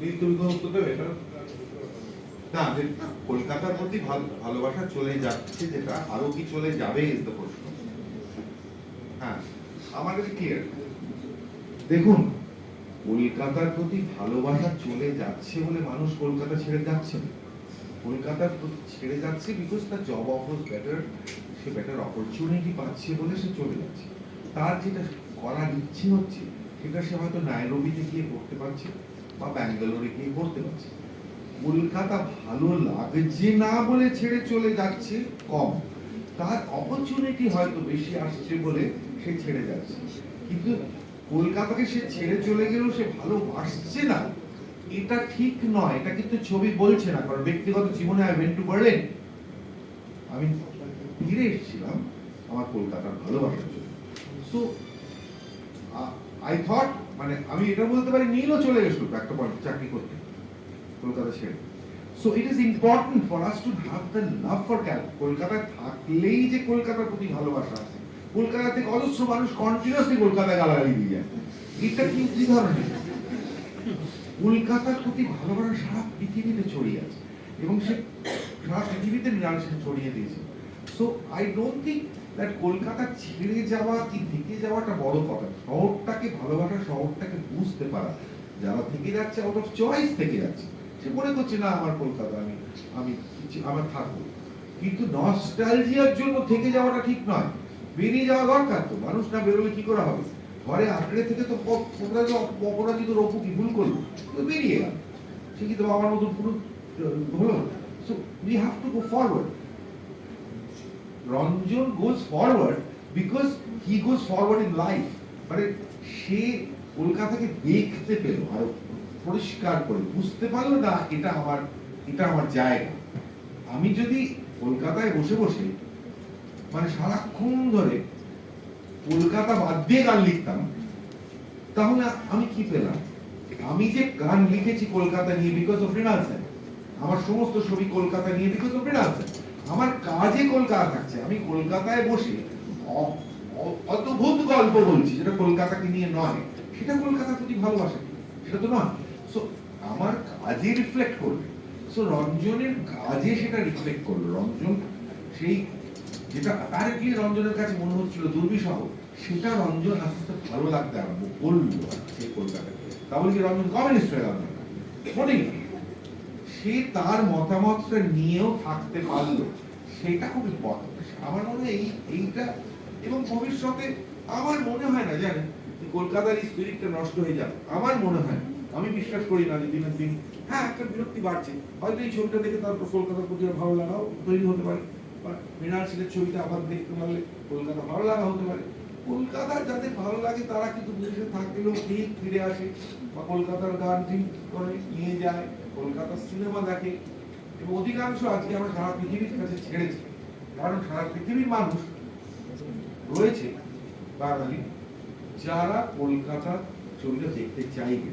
নীল না কলকাতার প্রতি ভালো- ভালোবাসা চলে যাচ্ছে যেটা আরও কি চলে যাবে ইজ প্রশ্ন হ্যাঁ আমার কাছে ক্লিয়ার দেখুন, কলকাতার প্রতি ভালোবাসা চলে যাচ্ছে বলে মানুষ কলকাতা ছেড়ে যাচ্ছে প্রতি ছেড়ে যাচ্ছে বিকজ তার জব অফার বেটার সে বেটার অপরচুনিটি পাচ্ছে বলে সে চলে যাচ্ছে। তার যেটা করার ইচ্ছে হচ্ছে, সেটা সে হয়তো নাইরোবিতে গিয়ে করতে পারছে। বা ব্যাঙ্গালোরে গিয়ে করতে পারছে কলকাতা ভালো লাগছে না বলে ছেড়ে চলে যাচ্ছে কম। তার অপরচুনিটি হয়তো বেশি আসছে বলে সে ছেড়ে যাচ্ছে। কিন্তু কলকাতাকে সে ছেড়ে চলে গেলেও সে ভালোবাসছে না। এটা ঠিক নয়, এটা কিন্তু ছবি বলছে না, কারণ ব্যক্তিগত জীবনে আই ওয়েন্ট টু বার্লিন আমি ফিরে এসেছিলাম আমার কলকাতার ভালোবাসার জন্য। সো আই থট মানে আমি এটা বলতে পারি নীলও চলে গেছিল একটা পয়েন্ট চাকরি করতে। কলকাতা ছেড়ে। So it is important for us to have the love for ক্যাল কলকাতায় থাকলেই যে কলকাতার প্রতি ভালোবাসা আছে। কলকাতা থেকে অজস্র মানুষ কন্টিনিউসলি কলকাতায় গালাগালি দিয়ে যায়। এটা কি কি ধরনের? কলকাতার প্রতি ভালোবাসা সারা পৃথিবীতে ছড়িয়ে আছে এবং সে সারা পৃথিবীতে নিরাংশে ছড়িয়ে দিয়েছে। So I don't think Kolkata ছেড়ে যাওয়া কি থেকে যাওয়াটা বড় কথা শহরটাকে ভালোবাসা, শহরটাকে বুঝতে পারা। যারা থেকে যাচ্ছে আউট অফ চয়েস থেকে যাচ্ছে। সে মনে করছে, না, আমার কলকাতা, আমি আমি, আমার থাকব। কিন্তু নস্টালজিয়ার জন্য থেকে যাওয়াটা ঠিক নয়। বেরিয়ে যাওয়া দরকার তো। মানুষ না বেরোলে কি করে হবে? ঘরে আঁকড়ে থেকে তো অপরাধী তো রঘু কি ভুল করল, তো বেরিয়ে গেল। সে কি তো বাবার মতো পুরো হলো so we have to go forward Ranjan goes forward because he goes forward in life মানে সে কলকাতাকে দেখতে পেল আর পরিষ্কার করে, বুঝতে পারল না এটা আমার এটা আমার জায়গা। আমি যদি কলকাতায় বসে বসে মানে সারাক্ষণ ধরে কলকাতা বাদ দিয়ে গান লিখতাম, তাহলে আমি কি পেলাম? আমি যে গান লিখেছি কলকাতা নিয়ে বিকজ অফ স্যার আমার সমস্ত ছবি কলকাতা নিয়ে বিকজ অফ স্যার আমার কাজে কলকাতা থাকছে, আমি কলকাতায় বসে অদ্ভুত গল্প বলছি, যেটা কলকাতাকে নিয়ে নয়, সেটা কলকাতার প্রতি ভালোবাসা? সেটা তো নয় সো আমার কাজে রিফ্লেক্ট করবে সো রঞ্জনের কাজে সেটা রিফ্লেক্ট করল রঞ্জন সেই যেটা ডাইরেক্টলি রঞ্জনের কাছে মনে হচ্ছিল দুর্বিষহ সেটা রঞ্জন আস্তে আস্তে ভালো লাগতে আরম্ভ করল সেই কলকাতায় তাহলে কি রঞ্জন কমিউনিস্ট হয়ে গেল? মোটেই। সে তার মতামতটা নিয়েও থাকতে পারল। সেটা খুব ইম্পর্টেন্ট। আমার মনে হয় এই, এইটা এবং ভবিষ্যতে আমার মনে হয় না, জানেন কলকাতার এই স্পিরিটটা নষ্ট হয়ে যাবে। আমার মনে হয়। আমি বিশ্বাস করি না যে দিনের দিন হ্যাঁ একটা বিরক্তি বাড়ছে। হয়তো এই ছবিটা দেখে তারপর কলকাতার প্রতি ভালো লাগাও, তৈরি হতে পারে। বা মৃণাল সেনের ছবিটা আবার দেখতে পারলে কলকাতা ভালো লাগা হতে পারে। কলকাতা যাদের ভালো লাগে, তারা কিন্তু বিদেশে থাকলেও ঠিক ফিরে আসে। বা কলকাতার গান ঠিক করে নিয়ে যায়। কলকাতার সিনেমা দেখে এবং অধিকাংশ আজকে আমরা সারা পৃথিবীর কাছে ছেড়েছি। কারণ সারা পৃথিবীর মানুষ রয়েছে বাঙালি যারা কলকাতা ছবিটা দেখতে চাইবে।